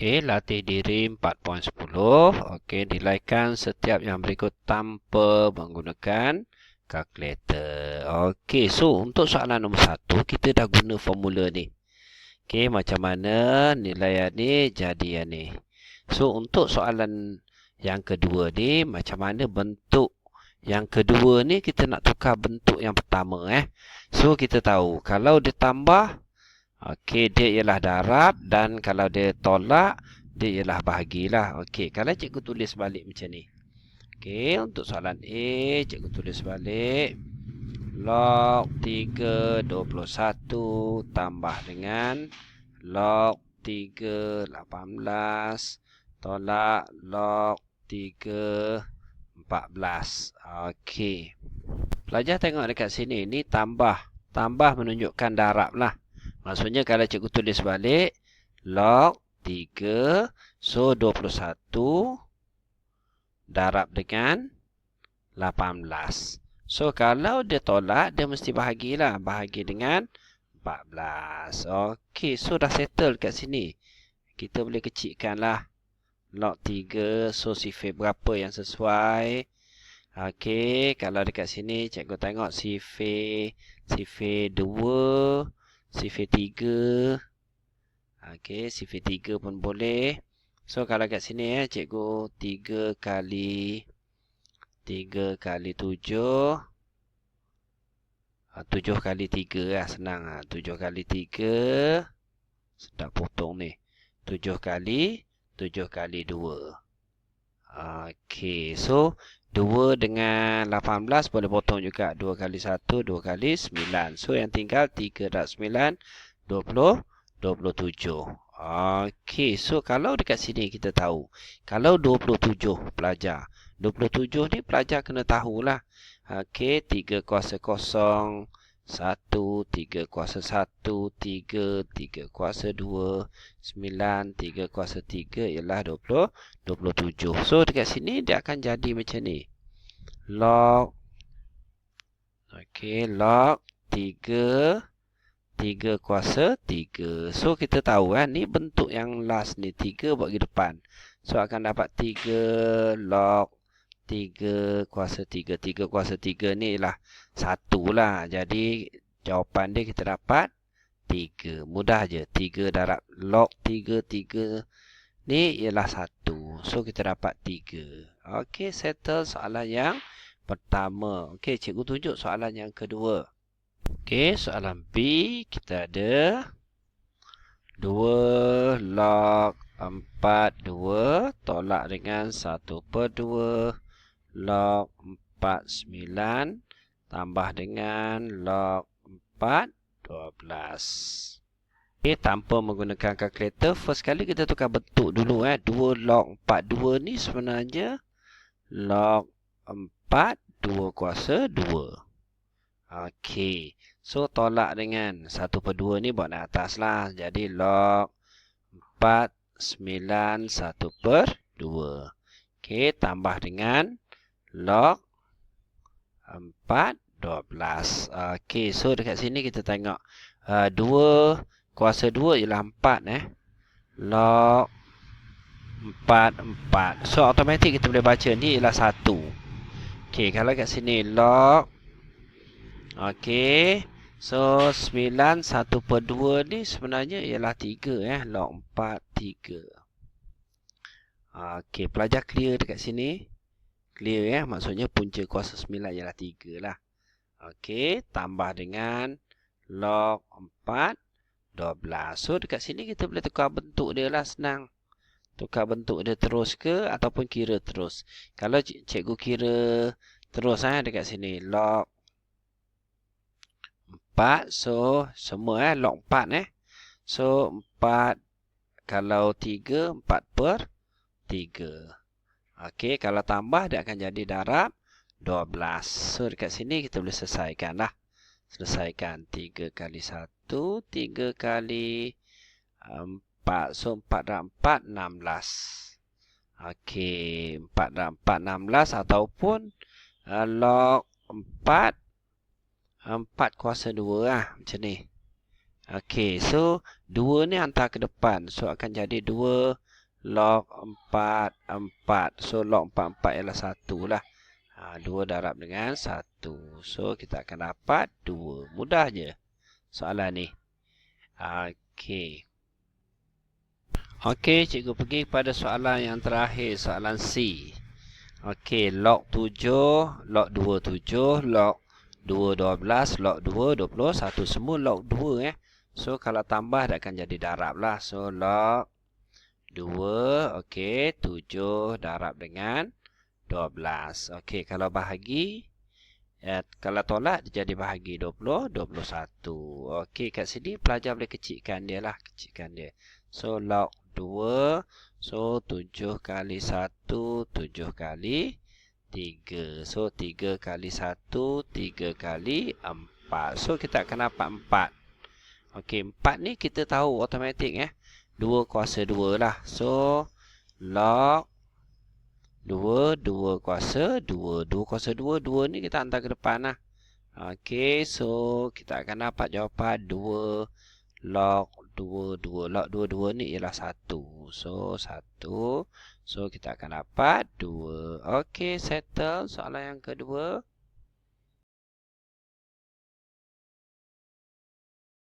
Okey, latih diri 4.10. Okey, nilaikan setiap yang berikut tanpa menggunakan kalkulator. Okey, so untuk soalan nombor satu, kita dah guna formula ni. Okey, macam mana nilai ni jadi ni. So, untuk soalan yang kedua ni, macam mana bentuk yang kedua ni, kita nak tukar bentuk yang pertama. eh. So, kita tahu, kalau ditambah, Okey, dia ialah darab dan kalau dia tolak, dia ialah bahagilah. Okey, kalau cikgu tulis balik macam ni. Okey, untuk soalan A, cikgu tulis balik. Log 3, 21 tambah dengan log 3, 18 tolak log 3, 14. Okey. Pelajar tengok dekat sini, ni tambah. Tambah menunjukkan darab lah. Maksudnya kalau cikgu tulis balik log 3 so 21 darab dengan 18. So kalau dia tolak dia mesti bahagilah, bahagi dengan 14. Okey, so dah settle kat sini. Kita boleh kecilkanlah log 3 so sifir berapa yang sesuai. Okey, kalau dekat sini cikgu tengok sifir sifir 2 sifir 3 Okey, sifir 3 pun boleh. So, kalau kat sini ya, cikgu 3 kali 3 kali 7 7 ah, kali 3 lah, senang lah 7 kali 3 Sedap potong ni. 7 kali 7 kali 2 Okey, so 2 dengan 18 boleh potong juga. 2 kali 1, 2 kali 9 So yang tinggal 3 dan 9 20, 27 Okey, so kalau dekat sini kita tahu Kalau 27 pelajar 27 ni pelajar kena tahulah. Okey, 3 kuasa kosong satu, tiga kuasa satu, tiga, tiga kuasa dua, sembilan, tiga kuasa tiga ialah dua puluh, dua puluh tujuh. So, dekat sini dia akan jadi macam ni. Log. Okey, log tiga, tiga kuasa tiga. So, kita tahu kan, ni bentuk yang last ni, tiga buat ke depan. So, akan dapat tiga log 3 kuasa 3. 3 kuasa 3 ni lah 1 lah. Jadi jawapan dia kita dapat 3. Mudah je. 3 darab log 3. 3 ni ialah 1. So kita dapat 3. Okey, settle soalan yang pertama. Okey, cikgu tunjuk soalan yang kedua. Okey, soalan B kita ada 2 log 4 2 tolak dengan 1 per 2 log 49 tambah dengan log 4 12. Okay, tanpa menggunakan kalkulator, first kali kita tukar bentuk dulu eh. 2 log 42 ni sebenarnya log 4 2 kuasa 2. Okey. So tolak dengan 1 per 2 ni buat naik atas lah. Jadi log 4 9 1 per 2. Okey, tambah dengan log 4 12. Okey, so dekat sini kita tengok uh, 2 kuasa 2 ialah 4 eh. Log 4 4. So automatik kita boleh baca ni ialah 1. Okey, kalau kat sini log Okey. So 9 1 per 2 ni sebenarnya ialah 3 eh. Log 4 3. Okey, pelajar clear dekat sini. Clear ya. Maksudnya punca kuasa 9 ialah 3 lah. Okey. Tambah dengan log 4. 12. So dekat sini kita boleh tukar bentuk dia lah senang. Tukar bentuk dia terus ke ataupun kira terus. Kalau cikgu kira terus eh, dekat sini. Log 4. So semua eh. Log 4 eh. So 4. Kalau 3. 4 per 3. Okey, kalau tambah dia akan jadi darab 12. So dekat sini kita boleh selesaikan lah. Selesaikan 3 kali 1, 3 kali 4. So 4 dan 4, 16. Okey, 4 dan 4, 16 ataupun uh, log 4, 4 kuasa 2 lah. Macam ni. Okey, so 2 ni hantar ke depan. So akan jadi 2 log 4, 4. So, log 4, 4 ialah 1 lah. Ha, 2 darab dengan 1. So, kita akan dapat 2. Mudah je soalan ni. Okey. Okey, cikgu pergi kepada soalan yang terakhir, soalan C. Okey, log 7, log 2, 7, log 2, 12, log 2, 21. Semua log 2 eh. So, kalau tambah, dia akan jadi darab lah. So, log 2, okey, 7 darab dengan 12. Okey, kalau bahagi, ya, kalau tolak, dia jadi bahagi 20, 21. Okey, kat sini, pelajar boleh kecilkan dia lah. Kecilkan dia. So, log 2, So, 7 kali 1, 7 kali 3. So, 3 kali 1, 3 kali 4. So, kita akan dapat 4. Okey, 4 ni kita tahu automatik eh. 2 kuasa 2 lah. So, log 2, 2 kuasa 2. 2 kuasa 2, 2 ni kita hantar ke depan lah. Okey, so kita akan dapat jawapan 2 log 2, 2. Log 2, 2 ni ialah 1. So, 1. So, kita akan dapat 2. Okey, settle soalan yang kedua.